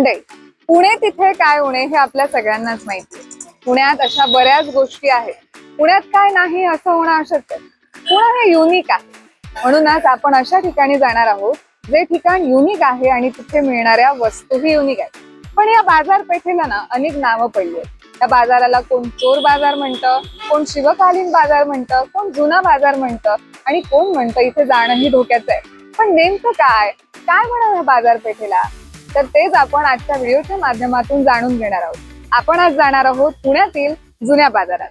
मंडई पुणे तिथे काय उणे हे आपल्या सगळ्यांनाच माहिती पुण्यात अशा बऱ्याच गोष्टी आहेत. पुण्यात काय नाही असं होणं अशक्य. पुणे हे युनिक आहे. म्हणूनच आपण अशा ठिकाणी जाणार आहोत जे ठिकाण युनिक आहे आणि तिथे मिळणाऱ्या वस्तूही युनिक आहेत. पण या बाजारपेठेला ना अनेक नावं पडली आहेत. या बाजाराला कोण चोर बाजार म्हणतं कोण शिवकालीन बाजार म्हणतं कोण जुना बाजार म्हणतं आणि कोण म्हणतं इथे जाणंही धोक्याचं आहे. पण नेमकं काय? काय म्हणावं या बाजारपेठेला? तर तेच आपण आजच्या व्हिडिओच्या माध्यमातून जाणून घेणार आहोत. आपण आज जाणार आहोत पुण्यातील जुन्या बाजारात.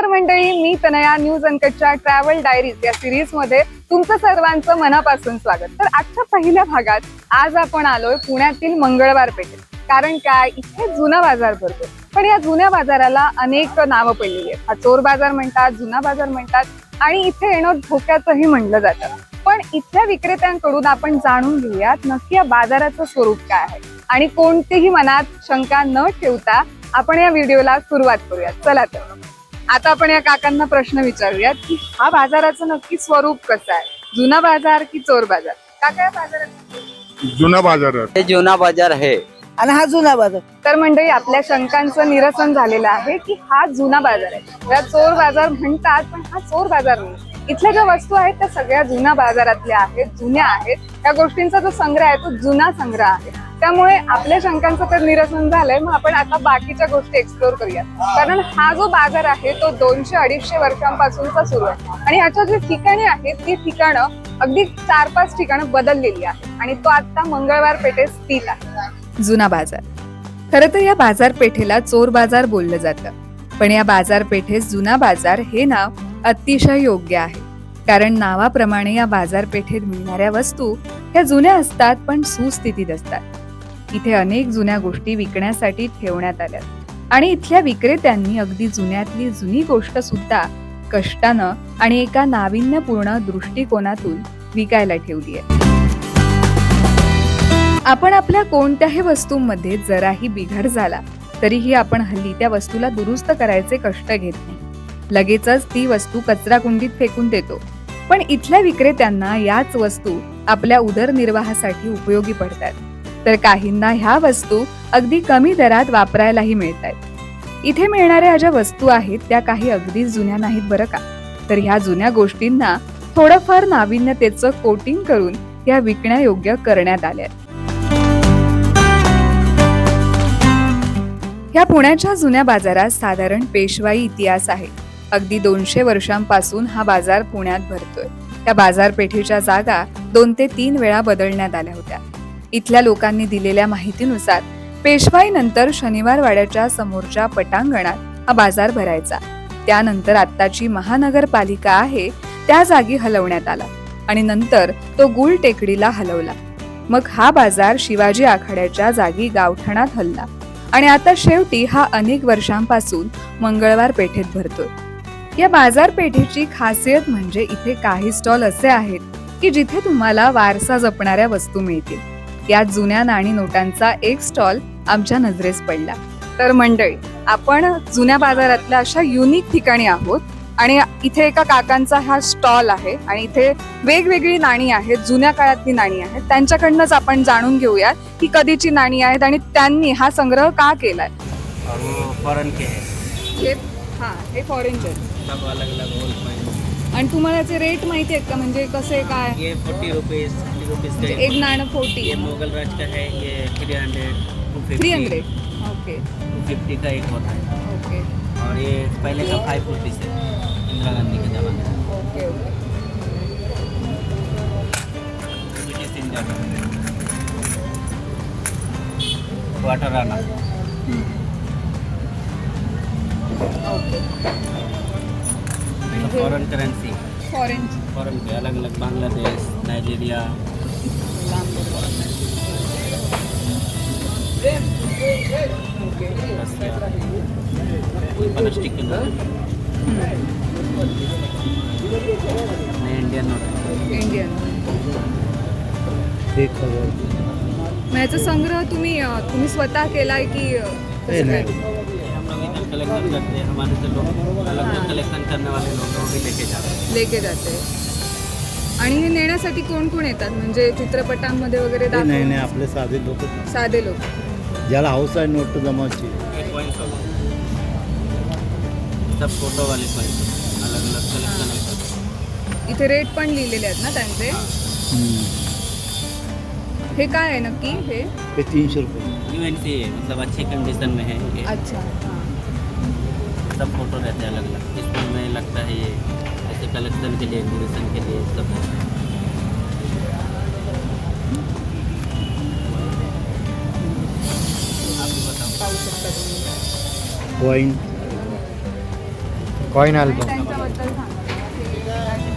नमस्कार मंडळी मी तनया न्यूज अंकटच्या ट्रॅव्हल डायरीज या सिरीजमध्ये तुमचं सर्वांचं मनापासून स्वागत. तर आजच्या पहिल्या भागात आज आपण आलोय पुण्यातील मंगळवार पेठेत. कारण काय इथे जुना बाजार भरतो. पण या जुन्या बाजाराला अनेक नावं पडलेली आहेत. हा चोर बाजार म्हणतात जुना बाजार म्हणतात आणि इथे येणं धोक्याचंही म्हणलं जातं. पण इथल्या विक्रेत्यांकडून आपण जाणून घेऊयात नक्की या बाजाराचं स्वरूप काय आहे. आणि कोणतीही मनात शंका न ठेवता आपण या व्हिडिओला सुरुवात करूयात. चला तर. आता आपण या काकांना प्रश्न विचारूयात की हा बाजाराचं नक्की स्वरूप कसं आहे? जुना बाजार की चोर बाजार? काका या बाजारात जुना बाजारात हे जुना बाजार आहे. आणि हा जुना बाजार. तर मंडळी आपल्या शंकांचं निरसन झालेलं आहे की हा जुना बाजार आहे. त्याला चोर बाजार म्हणतात पण हा चोर बाजार नाही. इथल्या ज्या वस्तू आहेत त्या सगळ्या जुन्या बाजारातल्या आहेत जुन्या आहेत. त्या गोष्टींचा जो संग्रह आहे तो जुना संग्रह आहे. त्यामुळे आपल्या शंकांचं तर निरसन झालंय. मग आपण आता बाकीच्या गोष्टी एक्सप्लोर करूया कारण हा जो बाजार आहे तो दोनशे अडीचशे वर्षांपासूनचा सुरू आहे. आणि ह्याच्या जी ठिकाणी आहेत ती ठिकाणं अगदी चार पाच ठिकाणं बदललेली आहेत. आणि तो आता मंगळवार पेठेत स्थित आहे. जुना बाजार. खरं तर या बाजारपेठेला चोर बाजार बोललं जातं. पण या बाजारपेठेस जुना बाजार हे नाव अतिशय योग्य आहे. कारण नावाप्रमाणे या बाजारपेठेत मिळणाऱ्या वस्तू ह्या जुन्या असतात पण सुस्थितीत असतात. इथे अनेक जुन्या गोष्टी विकण्यासाठी ठेवण्यात आल्या. आणि इथल्या विक्रेत्यांनी अगदी जुन्यातली जुनी गोष्ट सुद्धा कष्टानं आणि एका नाविन्यपूर्ण दृष्टिकोनातून विकायला ठेवली आहे. आपण आपल्या कोणत्याही वस्तूंमध्ये जराही बिघड झाला तरीही आपण हल्ली त्या वस्तूला दुरुस्त करायचे कष्ट घेत नाही. लगेचच ती वस्तू कचरा कुंडीत फेकून देतो. पण इथल्या विक्रेत्यांना याच वस्तू आपल्या उदरनिर्वाहासाठी उपयोगी पडतात. तर काहींना ह्या वस्तू अगदी कमी दरात वापरायलाही मिळतात इथे मिळणाऱ्या ज्या वस्तू आहेत त्या काही अगदी जुन्या नाहीत बरं का? तर ह्या जुन्या गोष्टींना थोडंफार नाविन्यतेचं कोटिंग करून या विकण्यायोग्य करण्यात आल्या ह्या पुण्याच्या जुन्या बाजारात साधारण पेशवाई इतिहास आहे. अगदी दोनशे वर्षांपासून हा बाजार पुण्यात भरतोय. त्या बाजारपेठेच्या जागा दोन ते तीन वेळा बदलण्यात आल्या होत्या. इथल्या लोकांनी दिलेल्या माहितीनुसार पेशवाईनंतर शनिवार वाड्याच्या समोरच्या पटांगणात हा बाजार भरायचा. त्यानंतर आत्ताची महानगरपालिका आहे त्या जागी हलवण्यात आला आणि नंतर तो गुल टेकडीला हलवला. मग हा बाजार शिवाजी आखाड्याच्या जागी गावठणात हलला आणि आता शेवटी हा अनेक वर्षांपासून मंगळवार पेठेत भरतोय. या बाजारपेठेची खासियत म्हणजे इथे काही स्टॉल असे आहेत की जिथे तुम्हाला वारसा जपणाऱ्या वस्तू मिळतील. या जुन्या नाणी नोटांचा एक स्टॉल आमच्या नजरेस पडला. तर मंडळी आपण जुन्या बाजारातल्या अशा युनिक ठिकाणी आहोत आणि इथे एका काकांचा हा स्टॉल आहे आणि इथे वेगवेगळी नाणी आहेत जुन्या काळातली नाणी आहेत. त्यांच्याकडनंच आपण जाणून घेऊयात की कधीची नाणी आहेत आणि त्यांनी हा संग्रह का केलाय? फॉरन के. है हे हा हे फॉरेनचे सब अलग अलग होल आणि तुम्हाला याचे रेट माहिती आहेत का? म्हणजे कसे काय? ये फोर्टी रुपीज फिफ्टी रुपीज का एक है नाणं फोर्टी ये मुगल राज का है ये three hundred two fifty three hundred okay two fifty का एक होता है. ओके और ये पहले का फाइव रुपीज है इंदिरा गांधी के ज़माने में ओके ओके ब्रिटिश इंडिया का. क्वार्टर आना okay foreign currency foreign foreign के अलग अलग बांग्लादेश नाइजीरिया लांब प्लास्टिक के नोट नए इंडियन नोट इंडियन मग याचा संग्रह तुम्ही तुम्ही स्वतः केलाय की नाही, कलेक्शन करते हैं हमारे से लोग अलग अलग कलेक्शन करने वाले लोग भी लेके जाते हैं। लेके जाते आणि हे नेण्यासाठी कोण कोण येतात? म्हणजे चित्रपटांमध्ये वगैरे ते नाही नाही आपले साधे लोक. साधे लोक. ज्याला हौस आहे नोट जमाची एक कॉइन सब सब फोटो वाले कॉइन अलग अलग कलेक्शन है. इथे रेट पण लिहिलेले आहेत ना त्यांचे? हे. काय आहे नक्की हे? ते तीनशे रुपये. यू एन सी मतलब अच्छी कंडीशन में है ये. अच्छा. हां. सब फोटो रहते हैं अलग अलग इसमें में लगता है ये ऐसे कलेक्शन के लिए एग्जीबिशन के लिए सब है। आप भी बताओ पाहू शकता तुम्ही कॉईन कॉइन आणि अल्बम त्यांच्याबद्दल सांगा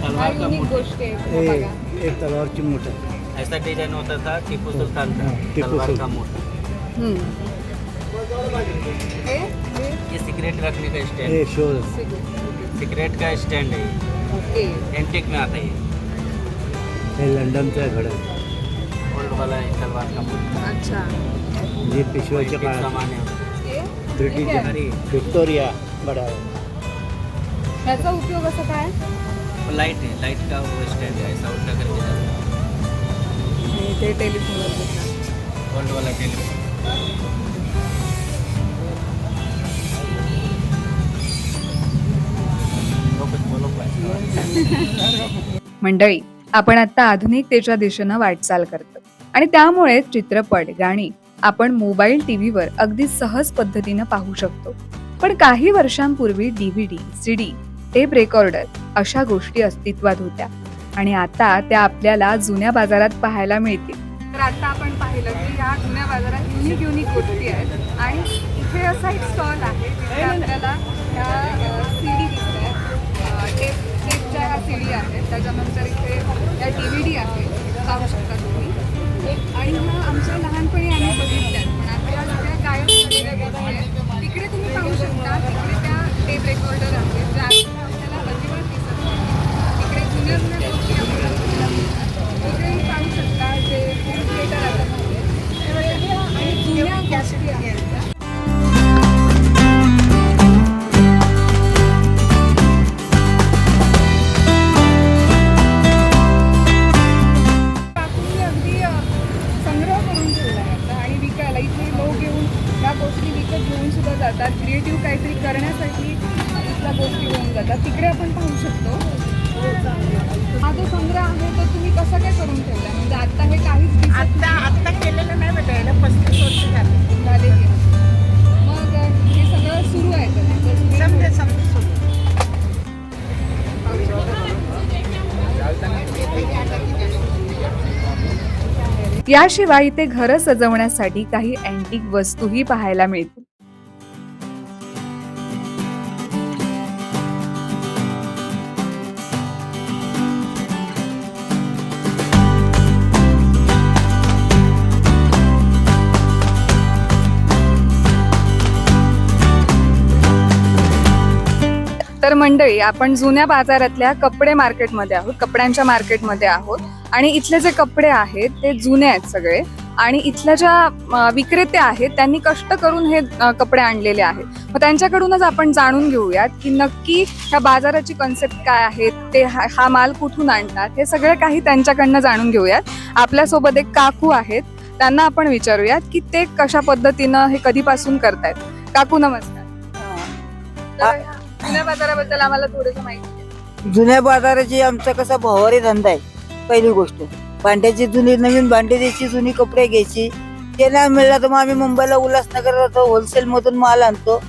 तलवार का। युनिक मोट गोष्टी आहेत हे बघा. एक तलवारची मूठ आहे ऐसा डिजाइन होता था टीपू सुल्तान का हाँ, टीपू तलवार का सुल्तान। मोट हम्म. हे हे ये सिगरेट रखने का स्टैंड हे। Show cigarette. सिगरेट का स्टैंड है ये। ओके। एंटिक में आता है ये। हे लंडनचा घडा आहे ओल्ड वाला है तलवार का मोट अच्छा। जे पेशवाच्या एंटिक काळात सामान है। हे ब्रिटिश हे। काय? अरे। व्हिक्टोरिया घडा आहे ह्याचा उपयोग असं काय वो लाइट है लाइट का वो स्टैंड है ऐसा उल्टा करके जाता है। आणि ते टेलिफोन ओल्ड वाला टेलीफोन। मंडळी आपण आता आधुनिकतेच्या दिशेनं वाटचाल करतो. आणि त्यामुळे चित्रपट गाणी आपण मोबाईल टीव्हीवर अगदी सहज पद्धतीनं पाहू शकतो. पण काही वर्षांपूर्वी डीव्हीडी सीडी टेप रेकॉर्डर अशा गोष्टी अस्तित्वात होत्या. आणि आता त्या आपल्याला जुन्या बाजारात पाहायला मिळतील. तर आता आपण पाहिलं की ह्या जुन्या बाजारात युनिक युनिक गोष्टी आहेत. आणि इथे असा एक स्टॉल आहे जिथे आपल्याला ह्या सीडी दिसत आहेत टेप टेपच्या ह्या आहेत त्याच्यानंतर इथे त्या डी व्ही डी आहे. पाहू शकता तुम्ही. आणि ह्या आमच्या लहानपणी आम्ही बघितल्यात पण आता या सगळ्या गायब झालेल्या गोष्टी आहेत तिकडे तुम्ही पाहू शकता तिकडे त्या टेप रेकॉर्डर आहेत ज्या आपण पाहू शकतो. हा जो संग्रह आहे तो तुम्ही कसा काय करून ठेवला? म्हणजे आता हे काहीच दिसत आता आता केलेलं नाही बेटा याला पस्तीस वर्ष झाले. मग हे सगळं सुरू आहे का? म्हणजे समजे समजे. याशिवाय इथे घरं सजवण्यासाठी काही अँटिक वस्तूही पाहायला मिळतील. तर मंडळी आपण जुन्या बाजारातल्या कपडे मार्केटमध्ये आहोत कपड्यांच्या मार्केटमध्ये आहोत. आणि इथले जे कपडे आहेत ते जुने आहेत सगळे. आणि इथल्या ज्या अ, विक्रेते आहेत त्यांनी कष्ट करून हे कपडे आणलेले आहेत. मग त्यांच्याकडूनच आपण जाणून घेऊयात की नक्की ह्या बाजाराची कन्सेप्ट काय आहे ते हा हा माल कुठून आणतात हे सगळं काही त्यांच्याकडनं जाणून घेऊयात. आपल्यासोबत एक काकू आहेत त्यांना आपण विचारूयात की ते कशा पद्धतीनं हे कधीपासून करतायत. काकू नमस्कार. तर जुन्या बाजाराबद्दल आम्हाला थोडस माहिती जुन्या बाजाराची आमचा कसा भवारी धंदा आहे पहिली गोष्ट. भांड्याची जुनी नवीन भांडी द्यायची जुनी कपडे घ्यायची. ते नाही मिळलं तर मग आम्ही मुंबईला उल्हासनगर जातो होलसेल मधून माल आणतो.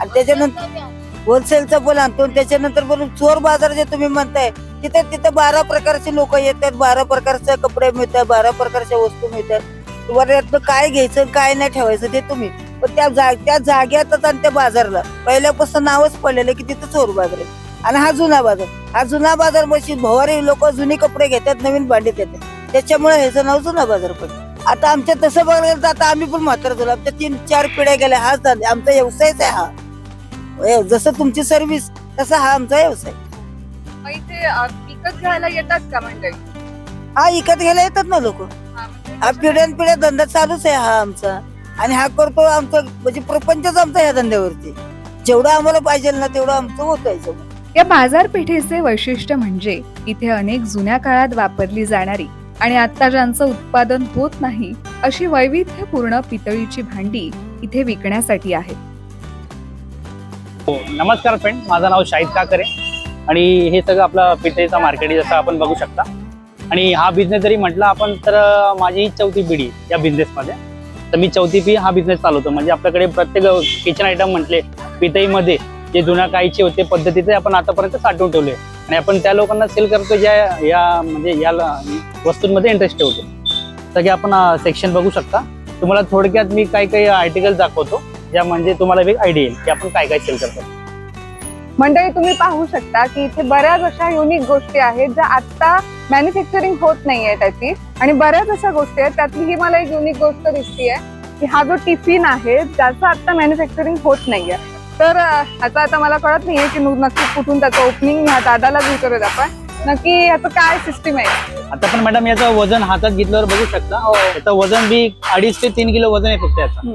आणि त्याच्यानंतर होलसेलचा पण आणतो. आणि त्याच्यानंतर पण चोर बाजार जे तुम्ही म्हणताय तिथे तिथे बारा प्रकारचे लोक येतात. बारा प्रकारचे कपडे मिळतात बारा प्रकारच्या वस्तू मिळतात. तुम्हाला यातनं काय घ्यायचं काय नाही ठेवायचं ते तुम्ही. पण त्या जा त्या जाग्यातच आणि त्या बाजारला. पहिल्यापासून नावच पडलेलं की तिथं चोर बाजार. आहे आणि हा जुना बाजार. हा जुना बाजार मशी भवारी लोक जुनी कपडे घेतात नवीन भांडे देतात. त्याच्यामुळे ह्याचं नाव जुना बाजार पडलं. आता आमच्या तसं बघायला गेलं तर आता आम्ही पण म्हातारा झालो. आमच्या तीन चार पिढ्या गेल्या. हाच धंदा आमचा व्यवसायच आहे हा. जसं तुमची सर्व्हिस तसा हा आमचा व्यवसाय. मग इथे अ, विकत घ्यायला येतात का मंडळी? हा विकत घ्यायला येतात ना लोक. म्हणजे हा पिढ्यान पिढ्या धंदा चालूच आहे हा आमचा. आणि हा करतो आमचा म्हणजे प्रपंचच आमचा ह्या धंद्यावरती. जेवढं आम्हाला पाहिजे ना तेवढं आमचं होत आहे या बाजारपेठेचे वैशिष्ट्य म्हणजे इथे अनेक जुन्या काळात वापरली जाणारी आणि आता ज्यांचं उत्पादन होत नाही अशी वैविध्यपूर्ण पितळीची भांडी इथे विकण्यासाठी आहेत. हो नमस्कार फ्रेंड माझं नाव शाहिद काकरे. आणि हे सगळं आपलं पिठेचा मार्केट आहे जसं आपण बघू शकता. आणि हा बिझनेस जरी म्हटला आपण तर माझी ही चौथी पिढी या बिझनेसमध्ये तर मी चौथी पी हा बिझनेस चालवतो. म्हणजे आपल्याकडे प्रत्येक किचन आयटम म्हटले पितईमध्ये जे जुन्या काहीचे होते पद्धतीचे आपण आतापर्यंत साठवून ठेवले. आणि आपण त्या लोकांना सेल करतो ज्या या म्हणजे या वस्तूंमध्ये इंटरेस्ट ठेवतो. सगळे आपण सेक्शन बघू शकता. तुम्हाला थोडक्यात मी काही काही आर्टिकल दाखवतो ज्या म्हणजे तुम्हाला एक आयडिया येईल की आपण काय काय सेल करतो. मंडळी तुम्ही पाहू शकता की इथे बऱ्याच अशा युनिक गोष्टी आहेत ज्या आता मॅन्युफॅक्चरिंग होत नाहीये त्याची. आणि बऱ्याच अशा गोष्टी आहेत त्यातली ही मला एक युनिक गोष्ट दिसतीये की हा जो टिफिन आहे ज्याचं आता मॅन्युफॅक्चरिंग होत नाहीये. तर ह्याचं आता मला कळत नाहीये की नक्की कुठून त्याचं ओपनिंग ह्या दादालाच विचारूयात आपण. नक्की ह्याचं काय सिस्टीम आहे? आता पण मॅडम याचं वजन हातात घेतल्यावर बघू शकता. याचं वजन बी अडीच ते तीन किलो वजन आहे फक्त याचा.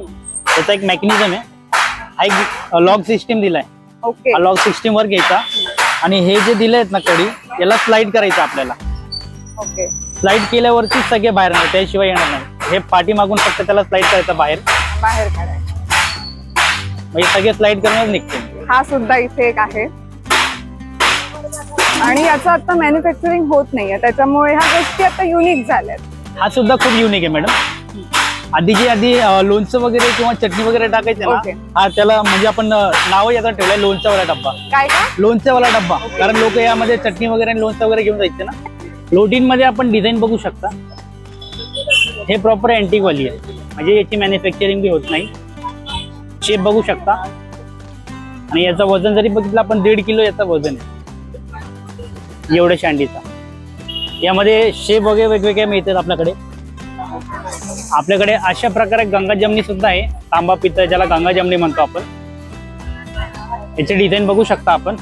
त्याचा एक मेकॅनिझम आहे. हा एक लॉक सिस्टीम दिलाय. ओके हा लॉक सिस्टीम वर घ्यायचा. आणि हे जे दिले आहेत ना कडी याला स्लाइड करायचं आपल्याला. ओके स्लाइड केल्यावरती सगळे बाहेर नाही त्याशिवाय येणार नाही. हे पाठी मागून फक्त त्याला स्लाइड करायचं बाहेर. बाहेर काढायचं. म्हणजे सगळे स्लाइड करूनच निघते हा सुद्धा इथे एक आहे. आणि याचं आता मॅन्युफॅक्चरिंग होत नाहीये त्याच्यामुळे ह्या गोष्टी आता युनिक झाल्यात. हा सुद्धा खूप युनिक आहे मॅडम आधीची आधी अं, लोणचं वगैरे किंवा चटणी वगैरे टाकायचं. ना हा त्याला म्हणजे आपण नाव याचा ठेवलाय लोणचावाला डब्बा. लोणच्यावाला डब्बा. कारण लोक यामध्ये चटणी वगैरे आणि लोणचं वगैरे घेऊन जायचे ना. लोटीन मध्ये आपण डिझाईन बघू शकता. हे प्रॉपर अँटिक वाली आहे. म्हणजे याची मॅन्युफॅक्चरिंग बी होत नाही. शेप बघू शकता. आणि याचं वजन जरी बघितलं आपण दीड किलो याचं वजन आहे. एवढ्या शांडीचा. यामध्ये शेप वगैरे वेगवेगळे मिळतात आपल्याकडे. आपल्याकडे अशा प्रकारे गंगा जमनी सुद्धा आहे. तांबा पितळ ज्याला गंगा जमनी म्हणतो आपण. याचे डिझाईन बघू शकता आपण.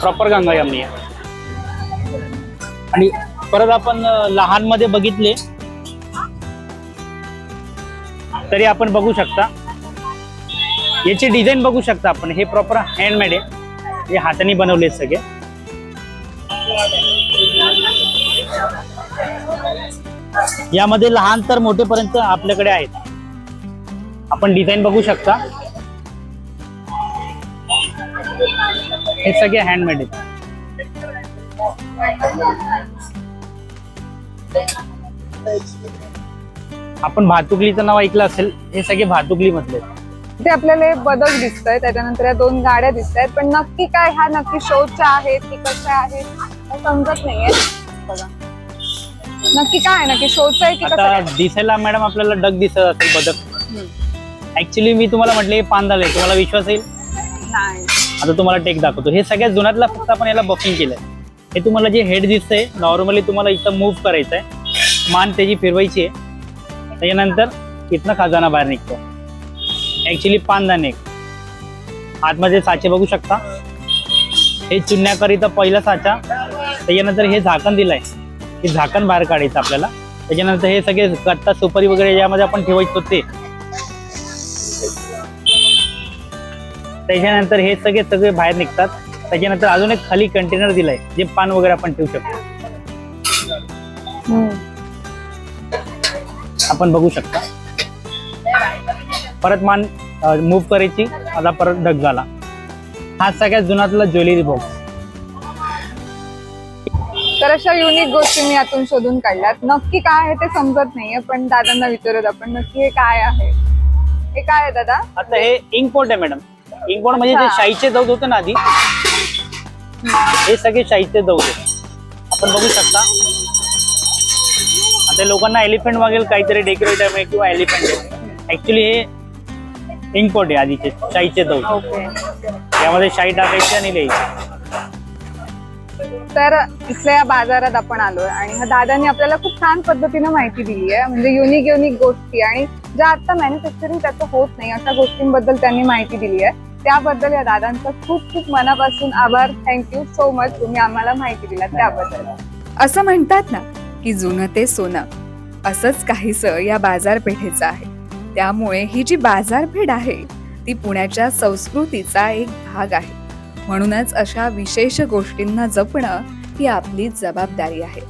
प्रॉपर गंगा जमनी आहे. आणि परत आपण लहानमध्ये बघितले तरी आपण बघू शकता. याची डिझाईन बघू शकता आपण. हे प्रॉपर हँडमेड आहे. हे हाताने बनवले सगळे. यामध्ये लहान तर मोठेपर्यंत आपल्याकडे आहेत. आपण डिझाईन बघू शकता. हे सगळे हँडमेड आहेत. आपण भातुकलीचं नाव ऐकलं असेल हे सगळे भातुकली मधले आहेत. ते आपल्याला बदल दिसत आहे त्याच्यानंतर या दोन गाड्या दिसत आहेत पण नक्की काय ह्या नक्की शोच्या आहेत की कशा आहेत समजत नाहीये. बघा. नक्की काय आहे? नक्की शोचं आहे की कसं आता काय? दिसायला मॅडम आपल्याला डग दिसत असेल बदक. ऍक्च्युली मी तुम्हाला म्हटलं हे पांदाल आहे. तुम्हाला विश्वास येईल? नाही. आता तुम्हाला टेक दाखवतो. हे सगळ्यात जुन्यातला फक्त आपण याला बफिंग केलंय. हे तुम्हाला जे हेड दिसतंय नॉर्मली तुम्हाला इथं मूव्ह करायचं आहे मान त्याची फिरवायची आहे. त्याच्यानंतर इथनं खजाना बाहेर निघतो. ऍक्च्युली पानदाणे आतमध्ये साचे बघू शकता. हे चुन्याकरिता पहिला साचा. त्याच्यानंतर हे झाकण दिलंय. हे झाकण बाहेर काढायचं आपल्याला. त्याच्यानंतर हे सगळे कट्टा सुपारी वगैरे यामध्ये आपण ठेवायचो ते. त्याच्यानंतर हे सगळे सगळे बाहेर निघतात. त्याच्यानंतर अजून एक खाली कंटेनर दिलाय जे पान वगैरे आपण ठेवू शकतो. आपण बघू शकता. परत मान मूव्ह करायची. आता परत ढग झाला. हा सगळ्यात जुनातला ज्वेलरी बॉक्स अशा युनिक गोष्टी मी यातून शोधून काढल्यात. नक्की काय आहे ते समजत नाहीये पण दादांना विचारत आपण नक्की हे काय आहे? हे काय आहे दादा? आता हे इंकपोर्ट आहे मॅडम इंकपोर्ट म्हणजे जे अच्छा. शाईचे दौत होते ना आधी हे सगळे शाईचे दौत आहे आपण बघू शकता. आता लोकांना एलिफंट मागेल काहीतरी डेकोरेटिव्ह आहे किंवा एलिफंट आहे. ऍक्च्युली हे इंकपोर्ट आहे आधीचे शाईचे दौत. ओके यामध्ये शाई टाकायची आणि लिहायची. तर इथल्या या बाजारात आपण आलोय आणि ह्या दादांनी आपल्याला खूप छान पद्धतीनं माहिती दिली आहे. म्हणजे युनिक युनिक गोष्टी आणि ज्या आता मॅन्युफॅक्चरिंग त्याचं होत नाही अशा गोष्टींबद्दल त्यांनी माहिती दिली आहे. त्याबद्दल या दादांचा खूप खूप मनापासून आभार. थँक्यू सो मच तुम्ही आम्हाला माहिती दिला त्याबद्दल. असं म्हणतात ना की जुनं ते सोनं. असंच काहीसं या बाजारपेठेचं आहे. त्यामुळे ही जी बाजारपेठ आहे ती पुण्याच्या संस्कृतीचा एक भाग आहे. म्हणूनच अशा विशेष गोष्टींना जपणं ही आपली जबाबदारी आहे.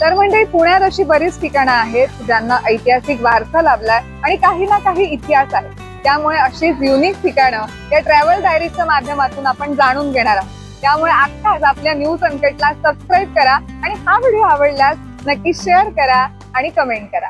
तर म्हणजे पुण्यात अशी बरीच ठिकाणं आहेत ज्यांना ऐतिहासिक वारसा लाभलाय आणि काही ना काही इतिहास आहे. त्यामुळे अशीच युनिक ठिकाणं या ट्रॅव्हल डायरीच्या माध्यमातून आपण जाणून घेणार आहोत. त्यामुळे आत्ताच आपल्या न्यूज अनकटला सबस्क्राईब करा आणि हा व्हिडिओ आवडल्यास नक्की शेअर करा आणि कमेंट करा.